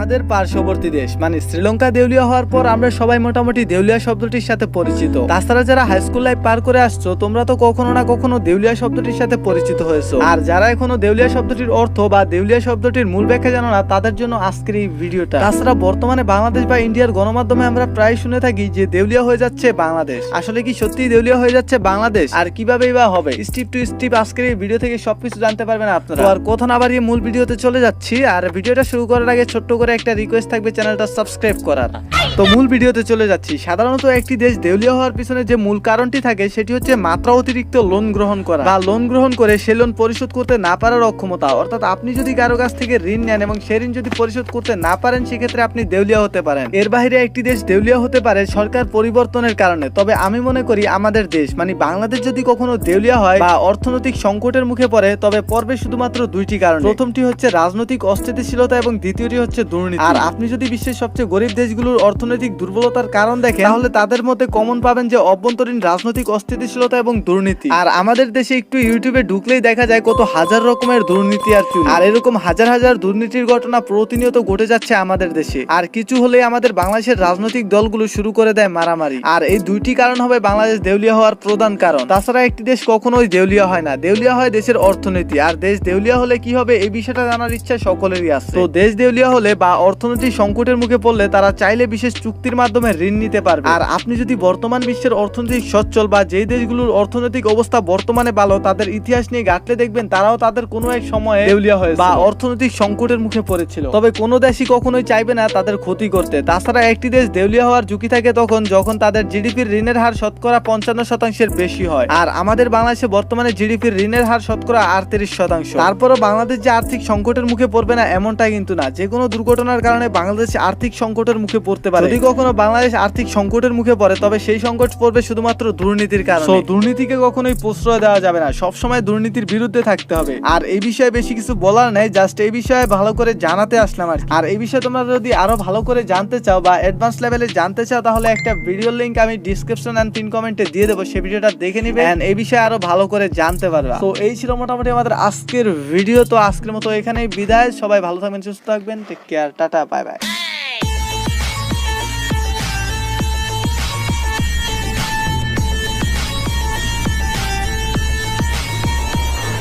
আমাদের পার্শ্ববর্তী দেশ মানে শ্রীলঙ্কা দেউলিয়া হওয়ার পর আমরা সবাই মোটামুটি দেউলিয়া শব্দটির সাথে পরিচিত। তাছাড়া যারা হাই স্কুল লাইফ পার করে আসছো, তোমরা তো কখনো না কখনো দেউলিয়া শব্দটির সাথে পরিচিত হয়েছো। আর যারা এখনও দেউলিয়া শব্দটির অর্থ বা দেউলিয়া শব্দটির মূল ব্যাখ্যা জানো না, তাদের জন্য আজকের এই ভিডিওটা। তাছাড়া বর্তমানে বাংলাদেশ বা ইন্ডিয়ার গণমাধ্যমে আমরা প্রায় শুনে থাকি যে দেউলিয়া হয়ে যাচ্ছে বাংলাদেশ। আসলে কি সত্যি দেউলিয়া হয়ে যাচ্ছে বাংলাদেশ? আর কিভাবেই বা হবে? স্টিপ টু স্টিপ আজকের এই ভিডিও থেকে সবকিছু জানতে পারবেন আপনারা। আর কথা না বাড়িয়ে মূল ভিডিওতে চলে যাচ্ছি। আর ভিডিওটা শুরু করার আগে ছোট্ট করে একটা রিকোয়েস্ট থাকবে চ্যানেলটা সাবস্ক্রাইব করার। তো মূল ভিডিওতে চলে যাচ্ছি। সাধারণত একটি দেশ দেউলিয়া হওয়ার পিছনে যে মূল কারণটি থাকে, সেটি হচ্ছে মাত্রা অতিরিক্ত লোন গ্রহণ করা বা লোন গ্রহণ করে সে লোন পরিশোধ করতে না পারার অক্ষমতা। অর্থাৎ আপনি যদি কারও কাছ থেকে ঋণ নেন এবং সে ঋণ যদি পরিশোধ করতে না পারেন, সেক্ষেত্রে আপনি দেউলিয়া হতে পারেন। এর বাইরে একটি দেশ দেউলিয়া হতে পারে সরকার পরিবর্তনের কারণে। তবে আমি মনে করি আমাদের দেশ মানে বাংলাদেশ যদি কখনো দেউলিয়া হয় বা অর্থনৈতিক সংকটের মুখে পড়ে, তবে পর্বে শুধুমাত্র দুইটি কারণ। প্রথমটি হচ্ছে রাজনৈতিক অস্থিতিশীলতা এবং দ্বিতীয়টি হচ্ছে দুর্নীতি। আর আপনি যদি বিশ্বের সবচেয়ে গরিব দেশগুলোর অর্থনৈতিক দুর্বলতার কারণ দেখেন, তাহলে তাদের মধ্যে কমন পাবেন যে অভ্যন্তরীণ রাজনৈতিক অস্থিতিশীলতা এবং দুর্নীতি। আর আমাদের দেশে একটু ইউটিউবে ঢুকলেই দেখা যায় কত হাজার রকমের দুর্নীতি আর চুরি। আর এরকম হাজার হাজার দুর্নীতির ঘটনা প্রতিনিয়ত ঘটে যাচ্ছে আমাদের দেশে। আর কিছু হলে আমাদের বাংলাদেশের রাজনৈতিক দলগুলো শুরু করে দেয় মারামারি। আর এই দুইটি কারণ হবে বাংলাদেশ দেউলিয়া হওয়ার প্রধান কারণ। তাছাড়া একটি দেশ কখনোই দেউলিয়া হয় না। দেউলিয়া হয় দেশের অর্থনীতি। আর দেশ দেউলিয়া হলে কি হবে? এই বিষয়টা জানার ইচ্ছা সকলেরই আছে। তো দেশ দেউলিয়া হলে বা অর্থনৈতিক সংকটের মুখে পড়লে তারা চাইলে বিশেষ চুক্তির মাধ্যমে ঋণ নিতে পারবে। আর আপনি যদি বর্তমান বিশ্বের অর্থনৈতিক সচ্ছল বা যেই দেশগুলোর অর্থনৈতিক অবস্থা বর্তমানে ভালো তাদের ইতিহাস নিয়ে ঘাটলে দেখবেন তারাও তাদের কোনো এক সময়ে দেউলিয়া হয়েছে। বা অর্থনৈতিক সংকটের মুখে পড়েছিল। তবে কোনো দেশই কখনোই চাইবে না তাদের ক্ষতি করতে। তাছাড়া একটি দেশ দেউলিয়া হওয়ার ঝুঁকি থাকে তখন যখন তাদের জিডিপির ঋণের হার শতকরা পঞ্চান্ন শতাংশের বেশি হয়। আর আমাদের বাংলাদেশে বর্তমানে জিডিপির ঋণের হার শতকরা আটত্রিশ শতাংশ। তারপরও বাংলাদেশ যে আর্থিক সংকটের মুখে পড়বে না এমনটা কিন্তু না। যে কোনো দুর্ঘটনার কারণে বাংলাদেশ আর্থিক সংকটের মুখে পড়তে পারে। যদি কখনো বাংলাদেশ আর্থিক সংকটের মুখে পড়ে তবে সেই সংকট পড়বে শুধুমাত্র দুর্নীতির কারণে। দুর্নীতিকে কখনোই প্রশ্রয় দেওয়া যাবে না। সবসময় দুর্নীতির বিরুদ্ধে থাকতে হবে। আর এই বিষয়ে বেশি কিছু বলার নেই জাস্ট এই বিষয়ে ভালো করে জানাতে আসলাম আর আর এই বিষয়ে তোমরা যদি আরও ভালো করে জানতে চাও বা অ্যাডভান্স লেভেলে জানতে চাও তাহলে একটা ভিডিও লিংক আমি ডিসক্রিপশন এন্ড পিন কমেন্টে দিয়ে দেবো। সেই ভিডিওটা দেখে নিবে এন্ড এই বিষয়ে আরও ভালো করে জানতে পারবে। তো এই ছিল মোটামুটি আমাদের আজকের ভিডিও তো আজকের মতো এখানেই বিদায়। সবাই ভালো থাকবেন সুস্থ থাকবেন। Take tata bye by